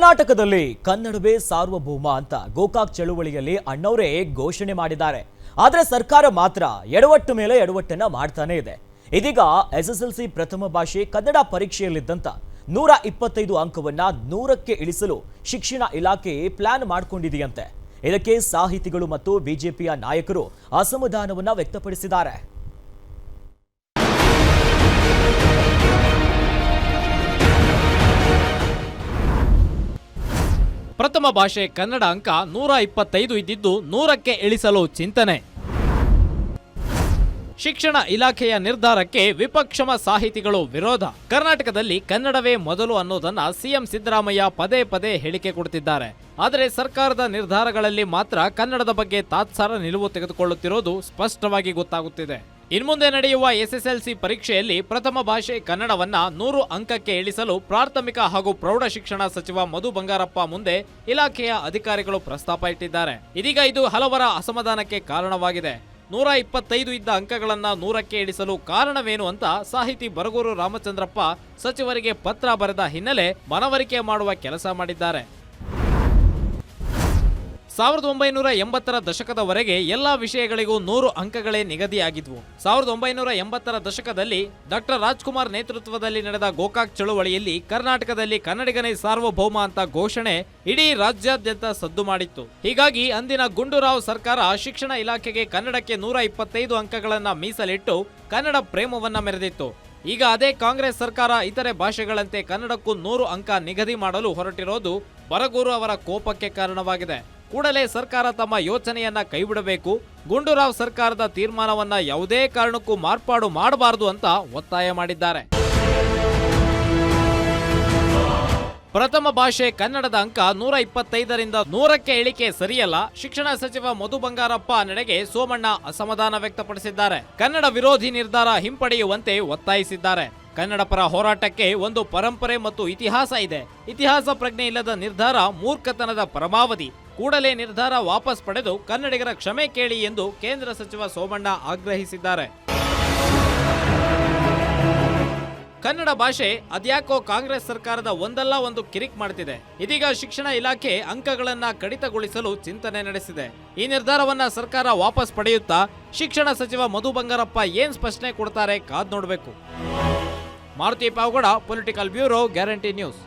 ಕರ್ನಾಟಕದಲ್ಲಿ ಕನ್ನಡವೇ ಸಾರ್ವಭೌಮ ಅಂತ ಗೋಕಾಕ್ ಚಳುವಳಿಯಲ್ಲಿ ಅಣ್ಣವರೇ ಘೋಷಣೆ ಮಾಡಿದ್ದಾರೆ. ಆದರೆ ಸರ್ಕಾರ ಮಾತ್ರ ಎಡವಟ್ಟು ಮೇಲೆ ಎಡವಟ್ಟನ್ನ ಮಾಡ್ತಾನೆ ಇದೆ. ಇದೀಗ ಎಸ್ಎಸ್ಎಲ್ಸಿ ಪ್ರಥಮ ಭಾಷೆ ಕನ್ನಡ ಪರೀಕ್ಷೆಯಲ್ಲಿದ್ದಂತ ನೂರ ಇಪ್ಪತ್ತೈದು ಅಂಕವನ್ನ ನೂರಕ್ಕೆ ಇಳಿಸಲು ಶಿಕ್ಷಣ ಇಲಾಖೆ ಪ್ಲಾನ್ ಮಾಡಿಕೊಂಡಿದೆಯಂತೆ. ಇದಕ್ಕೆ ಸಾಹಿತಿಗಳು ಮತ್ತು ಬಿಜೆಪಿಯ ನಾಯಕರು ಅಸಮಾಧಾನವನ್ನ ವ್ಯಕ್ತಪಡಿಸಿದ್ದಾರೆ. ಪ್ರಥಮ ಭಾಷೆ ಕನ್ನಡ ಅಂಕ ನೂರ ಇಪ್ಪತ್ತೈದು ಇದ್ದಿದ್ದು ನೂರಕ್ಕೆ ಇಳಿಸಲು ಚಿಂತನೆ. ಶಿಕ್ಷಣ ಇಲಾಖೆಯ ನಿರ್ಧಾರಕ್ಕೆ ವಿಪಕ್ಷಮ ಸಾಹಿತಿಗಳು ವಿರೋಧ. ಕರ್ನಾಟಕದಲ್ಲಿ ಕನ್ನಡವೇ ಮೊದಲು ಅನ್ನೋದನ್ನ ಸಿಎಂ ಸಿದ್ದರಾಮಯ್ಯ ಪದೇ ಪದೇ ಹೇಳಿಕೆ ಕೊಡುತ್ತಿದ್ದಾರೆ ಆದರೆ ಸರ್ಕಾರದ ನಿರ್ಧಾರಗಳಲ್ಲಿ ಮಾತ್ರ ಕನ್ನಡದ ಬಗ್ಗೆ ತಾತ್ಸಾರ ನಿಲುವು ತೆಗೆದುಕೊಳ್ಳುತ್ತಿರೋದು ಸ್ಪಷ್ಟವಾಗಿ ಗೊತ್ತಾಗುತ್ತಿದೆ. ಇನ್ಮುಂದೆ ನಡೆಯುವ ಎಸ್ಎಸ್ಎಲ್ಸಿ ಪರೀಕ್ಷೆಯಲ್ಲಿ ಪ್ರಥಮ ಭಾಷೆ ಕನ್ನಡವನ್ನ ನೂರು ಅಂಕಕ್ಕೆ ಇಳಿಸಲು ಪ್ರಾಥಮಿಕ ಹಾಗೂ ಪ್ರೌಢ ಶಿಕ್ಷಣ ಸಚಿವ ಮಧು ಬಂಗಾರಪ್ಪ ಮುಂದೆ ಇಲಾಖೆಯ ಅಧಿಕಾರಿಗಳು ಪ್ರಸ್ತಾಪ ಇಟ್ಟಿದ್ದಾರೆ. ಇದೀಗ ಇದು ಹಲವರ ಅಸಮಾಧಾನಕ್ಕೆ ಕಾರಣವಾಗಿದೆ. ನೂರ ಇಪ್ಪತ್ತೈದು ಇದ್ದ ಅಂಕಗಳನ್ನ ನೂರಕ್ಕೆ ಇಳಿಸಲು ಕಾರಣವೇನು ಅಂತ ಸಾಹಿತಿ ಬರಗೂರು ರಾಮಚಂದ್ರಪ್ಪ ಸಚಿವರಿಗೆ ಪತ್ರ ಬರೆದ ಹಿನ್ನೆಲೆ ಮನವರಿಕೆ ಮಾಡುವ ಕೆಲಸ ಮಾಡಿದ್ದಾರೆ. ಸಾವಿರದ ಒಂಬೈನೂರ ಎಂಬತ್ತರ ದಶಕದವರೆಗೆ ಎಲ್ಲಾ ವಿಷಯಗಳಿಗೂ ನೂರು ಅಂಕಗಳೇ ನಿಗದಿಯಾಗಿದ್ವು. ಸಾವಿರದ ಒಂಬೈನೂರ ಎಂಬತ್ತರ ದಶಕದಲ್ಲಿ ಡಾಕ್ಟರ್ ರಾಜ್ಕುಮಾರ್ ನೇತೃತ್ವದಲ್ಲಿ ನಡೆದ ಗೋಕಾಕ್ ಚಳುವಳಿಯಲ್ಲಿ ಕರ್ನಾಟಕದಲ್ಲಿ ಕನ್ನಡಿಗನೇ ಸಾರ್ವಭೌಮ ಅಂತ ಘೋಷಣೆ ಇಡೀ ರಾಜ್ಯಾದ್ಯಂತ ಸದ್ದು ಮಾಡಿತ್ತು. ಹೀಗಾಗಿ ಅಂದಿನ ಗುಂಡೂರಾವ್ ಸರ್ಕಾರ ಶಿಕ್ಷಣ ಇಲಾಖೆಗೆ ಕನ್ನಡಕ್ಕೆ ನೂರ ಇಪ್ಪತ್ತೈದು ಅಂಕಗಳನ್ನು ಮೀಸಲಿಟ್ಟು ಕನ್ನಡ ಪ್ರೇಮವನ್ನ ಮೆರೆದಿತ್ತು. ಈಗ ಅದೇ ಕಾಂಗ್ರೆಸ್ ಸರ್ಕಾರ ಇತರೆ ಭಾಷೆಗಳಂತೆ ಕನ್ನಡಕ್ಕೂ ನೂರು ಅಂಕ ನಿಗದಿ ಮಾಡಲು ಹೊರಟಿರೋದು ಬರಗೂರು ಅವರ ಕೋಪಕ್ಕೆ ಕಾರಣವಾಗಿದೆ. ಕೂಡಲೇ ಸರ್ಕಾರ ತಮ್ಮ ಯೋಚನೆಯನ್ನ ಕೈಬಿಡಬೇಕು. ಗುಂಡೂರಾವ್ ಸರ್ಕಾರದ ತೀರ್ಮಾನವನ್ನ ಯಾವುದೇ ಕಾರಣಕ್ಕೂ ಮಾರ್ಪಾಡು ಮಾಡಬಾರದು ಅಂತ ಒತ್ತಾಯ ಮಾಡಿದ್ದಾರೆ. ಪ್ರಥಮ ಭಾಷೆ ಕನ್ನಡದ ಅಂಕ ನೂರ ಇಪ್ಪತ್ತೈದರಿಂದ ನೂರಕ್ಕೆ ಇಳಿಕೆ ಸರಿಯಲ್ಲ. ಶಿಕ್ಷಣ ಸಚಿವ ಮಧು ಬಂಗಾರಪ್ಪ ನಡೆಗೆ ಸೋಮಣ್ಣ ಅಸಮಾಧಾನ ವ್ಯಕ್ತಪಡಿಸಿದ್ದಾರೆ. ಕನ್ನಡ ವಿರೋಧಿ ನಿರ್ಧಾರ ಹಿಂಪಡೆಯುವಂತೆ ಒತ್ತಾಯಿಸಿದ್ದಾರೆ. ಕನ್ನಡ ಪರ ಹೋರಾಟಕ್ಕೆ ಒಂದು ಪರಂಪರೆ ಮತ್ತು ಇತಿಹಾಸ ಇದೆ. ಇತಿಹಾಸ ಪ್ರಜ್ಞೆ ಇಲ್ಲದ ನಿರ್ಧಾರ ಮೂರ್ಖತನದ ಪರಮಾವಧಿ. ಕೂಡಲೇ ನಿರ್ಧಾರ ವಾಪಸ್ ಪಡೆದು ಕನ್ನಡಿಗರ ಕ್ಷಮೆ ಕೇಳಿ ಎಂದು ಕೇಂದ್ರ ಸಚಿವ ಸೋಮಣ್ಣ ಆಗ್ರಹಿಸಿದ್ದಾರೆ. ಕನ್ನಡ ಭಾಷೆ ಅದ್ಯಾಕೋ ಕಾಂಗ್ರೆಸ್ ಸರ್ಕಾರದ ಒಂದಲ್ಲ ಒಂದು ಕಿರಿಕ್ ಮಾಡ್ತಿದೆ. ಇದೀಗ ಶಿಕ್ಷಣ ಇಲಾಖೆ ಅಂಕಗಳನ್ನ ಕಡಿತಗೊಳಿಸಲು ಚಿಂತನೆ ನಡೆಸಿದೆ. ಈ ನಿರ್ಧಾರವನ್ನ ಸರ್ಕಾರ ವಾಪಸ್ ಪಡೆಯುತ್ತಾ ಶಿಕ್ಷಣ ಸಚಿವ ಮಧು ಬಂಗಾರಪ್ಪ ಏನ್ ಸ್ಪಷ್ಟನೆ ಕೊಡ್ತಾರೆ ಕಾದ್ ನೋಡಬೇಕು. Maruti Pavagowda political bureau guarantee news